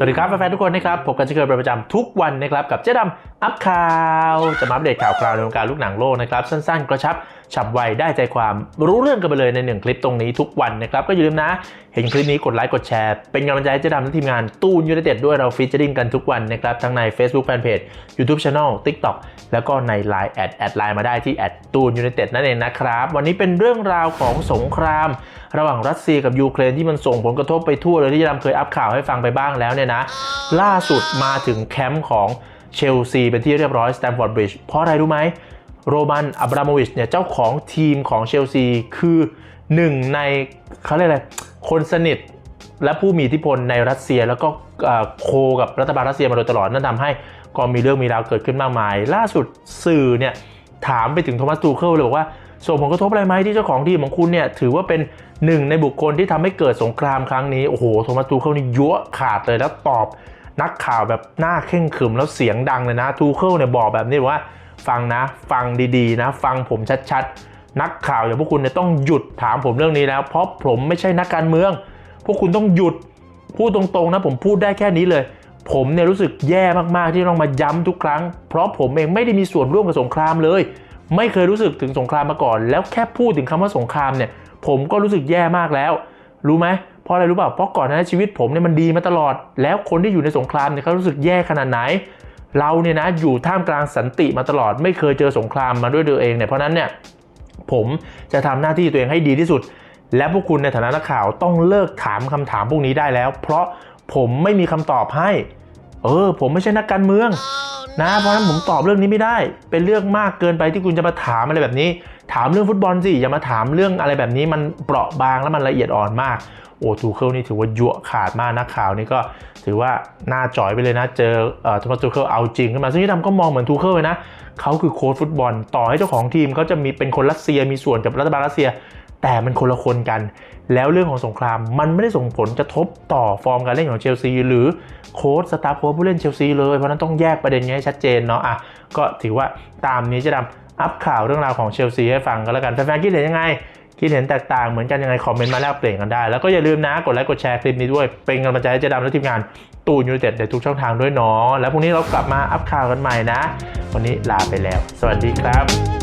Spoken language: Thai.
สวัสดีครับแฟนๆทุกคนนะครับพบกันเช่นเคยเป็นประจำทุกวันนะครับกับเจ๊ดำอัพข่าว จะมาอัปเดตข่าวคราวในวงการลูกหนังโลกนะครับสั้นๆ กระชับ ฉับไวได้ใจความรู้เรื่องกันไปเลยในหนึ่งคลิปตรงนี้ทุกวันนะครับ ก็อย่าลืมนะ เห็นคลิปนี้กดไลค์กดแชร์ เป็นกำลังใจให้เจ๊ดำและทีมงานตูนยูไนเต็ดด้วยเราฟีเจอริงกันทุกวันนะครับ ทั้งใน Facebook Fanpage YouTube Channel TikTok แล้วก็ใน Line แอดแอดไลน์มาได้ที่แอดตูนยูไนเต็ดนั่นเองนะครับ วันนี้เป็นเรื่องราวของสงคราม ระหว่างรัสเซียกับยูเครนที่มันส่งผลกระทบไปทั่วเลยที่ดำเคยอัพข่าวให้ฟังไปบ้างแล้วเนี่ยนะล่าสุดมาถึงแคมป์ของเชลซีเป็นที่เรียบร้อยสแตมฟอร์ดบริดจ์เพราะอะไรรู้ไหม โรมันอับราโมวิชเนี่ยเจ้าของทีมของเชลซีคือหนึ่งในเขาเรียกอะไรคนสนิทและผู้มีอิทธิพลในรัสเซียแล้วก็โคกับรัฐบาลรัสเซียมาโดยตลอดนั่นทำให้ก็มีเรื่องมีราวเกิดขึ้นมากมาย ล่าสุดสื่อเนี่ยถามไปถึงโทมัสตูเคิลเลยบอกว่าส่งผลกระทบอะไรไหมที่เจ้าของทีมของคุณเนี่ยถือว่าเป็นหนึ่งในบุคคลที่ทำให้เกิดสงครามครั้งนี้ โอ้โหโทมัสตูเคิลนี่ยั่วขาดเลยแล้วตอบนักข่าวแบบหน้าเข่งขึมแล้วเสียงดังเลยนะ ตูเคิลเนี่ยบอกแบบนี้ว่า ฟังนะ ฟังดีๆ นะ ฟังผมชัดๆ นักข่าวอย่างพวกคุณเนี่ยต้องหยุดถามผมเรื่องนี้แล้ว เพราะผมไม่ใช่นักการเมือง พวกคุณต้องหยุดพูดตรงๆนะ ผมพูดได้แค่นี้เลย ผมเนี่ยรู้สึกแย่มากๆที่ต้องมาย้ำทุกครั้ง เพราะผมเองไม่ได้มีส่วนร่วมกับสงครามเลย ไม่เคยรู้สึกถึงสงครามมาก่อน แล้วแค่พูดถึงคำว่าสงครามเนี่ยผมก็รู้สึกแย่มากแล้ว รู้ไหมเพราะอะไรรู้เปล่าเพราะก่อนหน้านั้ชีวิตผมเนี่ยมันดีมาตลอด แล้วคนที่อยู่ในสงครามเนี่ยเขารู้สึกแย่ขนาดไหน เราเนี่ยนะอยู่ท่ามกลางสันติมาตลอดไม่เคยเจอสงครามมาด้วยตัวเองเนี่ยเพราะนั้นเนี่ยผมจะทำหน้าที่ตัวเองให้ดีที่สุด และพวกคุณในฐานะนักข่าวต้องเลิกถามคำถามพวกนี้ได้แล้ว เพราะผมไม่มีคำตอบให้ เออ ผมไม่ใช่นักการเมือง นะ เพราะนั้นผมตอบเรื่องนี้ไม่ได้ เป็นเรื่องมากเกินไปที่คุณจะมาถามอะไรแบบนี้ ถามเรื่องฟุตบอลสิอย่ามาถามเรื่องอะไรแบบนี้มันเปราะบางแล้วมันละเอียดอ่อนมาก โอ้ทูเคิลนี่ถือว่ายั่วขาดมากนักข่าวนี่ก็ถือว่าหน้าจ่อยไปเลยนะเจอเอ่อโทมัสทูเคิลเอาจริงขึ้นมาซึ่งที่ทำก็มองเหมือนทูเคิลเลยนะเขาคือโค้ชฟุตบอล ต่อให้เจ้าของทีมเขาจะมีเป็นคนรัสเซียมีส่วนกับรัฐบาลรัสเซีย แต่มันคนละคนกัน แล้วเรื่องของสงครามมันไม่ได้ส่งผลกระทบต่อฟอร์มการเล่นของเชลซีหรือโค้ชสตาฟโค้ชผู้เล่นเชลซีเลยเพราะฉะนั้นต้องแยกประเด็นนี้ให้ชัดเจนเนาะอะก็ถือว่าตามนี้จะดำอัพข่าวเรื่องราวของเชลซีให้ฟังกันแล้วกันแฟนๆคิดเห็นยังไง คิดเห็นแตกต่างเหมือนกันยังไงคอมเมนต์มาแลกเปลี่ยนกันได้ แล้วก็อย่าลืมนะกดไลค์กดแชร์คลิปนี้ด้วย เป็นกำลังใจให้เจดำและทีมงานตูนยูเต็ดในทุกช่องทางด้วยเนาะแล้วพรุ่งนี้เรากลับมาอัพข่าวกันใหม่นะ วันนี้ลาไปแล้ว สวัสดีครับ